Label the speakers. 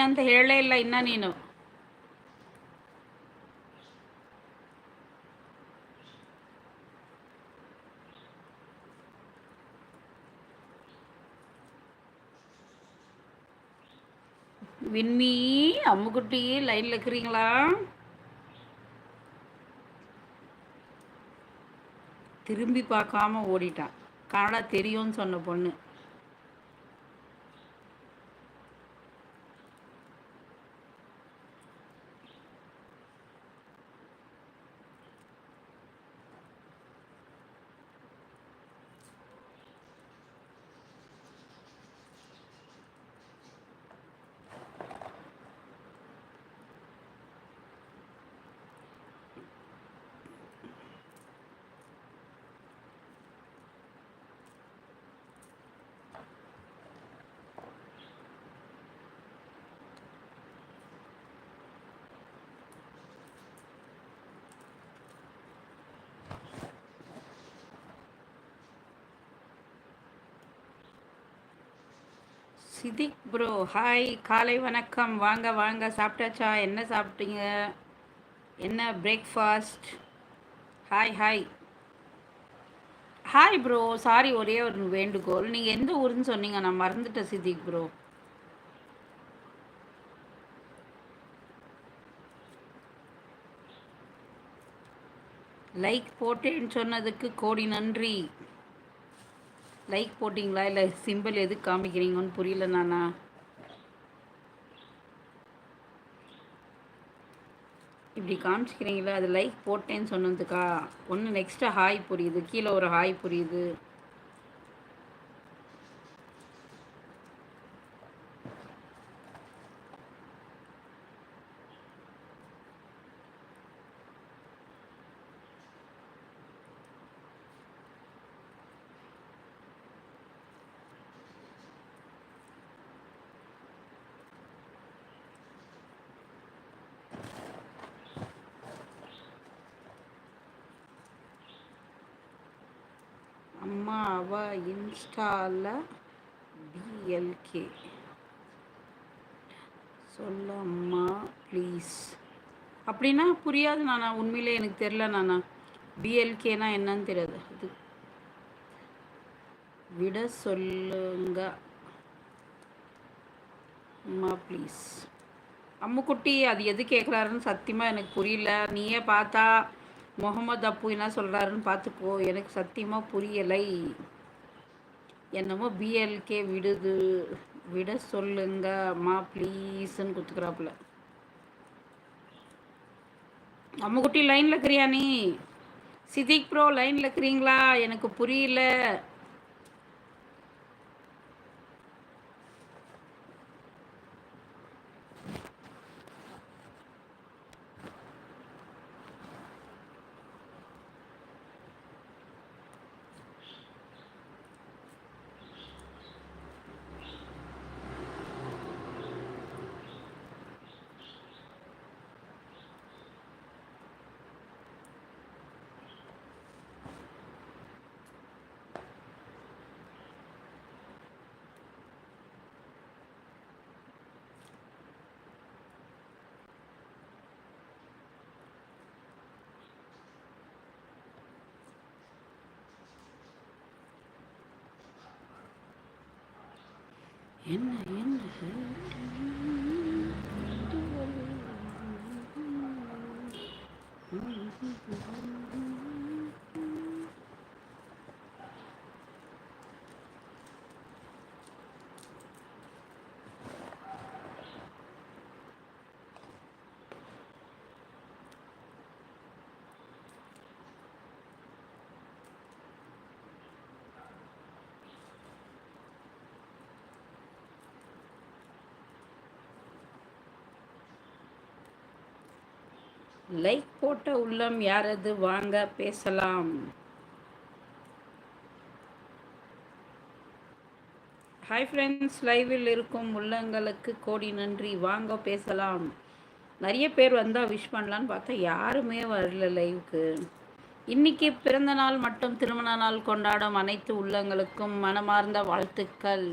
Speaker 1: ಅಂತ ಹೇಳಲೇ ಇಲ್ಲ ಇನ್ನ ನೀನು விண்மி அம்முக்குட்டி லைனில் இருக்கிறீங்களா திரும்பி பார்க்காம ஓடிட்டான் கனடா தெரியும்னு சொன்ன பொண்ணு சிதிக் ப்ரோ ஹாய் காலை வணக்கம். வாங்க வாங்க. சாப்பிட்டாச்சா? என்ன சாப்பிட்டீங்க? என்ன breakfast hi hi hi bro sorry ஒரே ஒரு வேண்டுகோள். நீங்கள் எந்த ஊருன்னு சொன்னீங்க. நான் மறந்துட்டேன் சிதிக் ப்ரோ லைக் போட்டேன்னு சொன்னதுக்கு கோடி நன்றி. லைக் போட்டிங்களா? இல்லை சிம்பிள் எது காமிக்கிறீங்கன்னு புரியல நானா? இப்படி காமிச்சிக்கிறீங்களா? அது லைக் போட்டேன்னு சொன்னதுக்கா? ஒன்று நெக்ஸ்ட்டு ஹாய் புரியுது. கீழே ஒரு ஹாய் புரியுது. அம்மா அவ இன்ஸ்டால பிஎல்கே சொல்ல அம்மா ப்ளீஸ் அப்படின்னா புரியாது நானா உண்மையிலே எனக்கு தெரில நானா. பிஎல்கேனா என்னன்னு தெரியாது. அது விட சொல்லுங்க. அம்மா ப்ளீஸ் அம்முக்குட்டி அது எது கேட்குறாருன்னு சத்தியமாக எனக்கு புரியல. நீயே பார்த்தா முகமது அப்பு என்ன சொல்கிறாருன்னு பார்த்துக்கோ எனக்கு சத்தியமாக புரியலை. என்னமோ பிஎல்கே விடுது. விட சொல்லுங்க அம்மா ப்ளீஸ்ன்னு கொடுத்துக்கிறாப்புல குட்டி லைனில் இருக்கிறியா நீ? சிதிக் ப்ரோ லைனில் இருக்கிறீங்களா? எனக்கு புரியல. என்ன என்ன? லைக் போட்ட உள்ளம் யாரது? வாங்க பேசலாம். ஹாய் ஃப்ரெண்ட்ஸ் லைவில் இருக்கும் உள்ளங்களுக்கு கோடி நன்றி. வாங்க பேசலாம். நிறைய பேர் வந்தால் விஷ் பண்ணலான்னு பார்த்தா யாருமே வரல லைவுக்கு இன்னைக்கு பிறந்த நாள் மற்றும் திருமண நாள் கொண்டாடும் அனைத்து உள்ளங்களுக்கும் மனமார்ந்த வாழ்த்துக்கள்.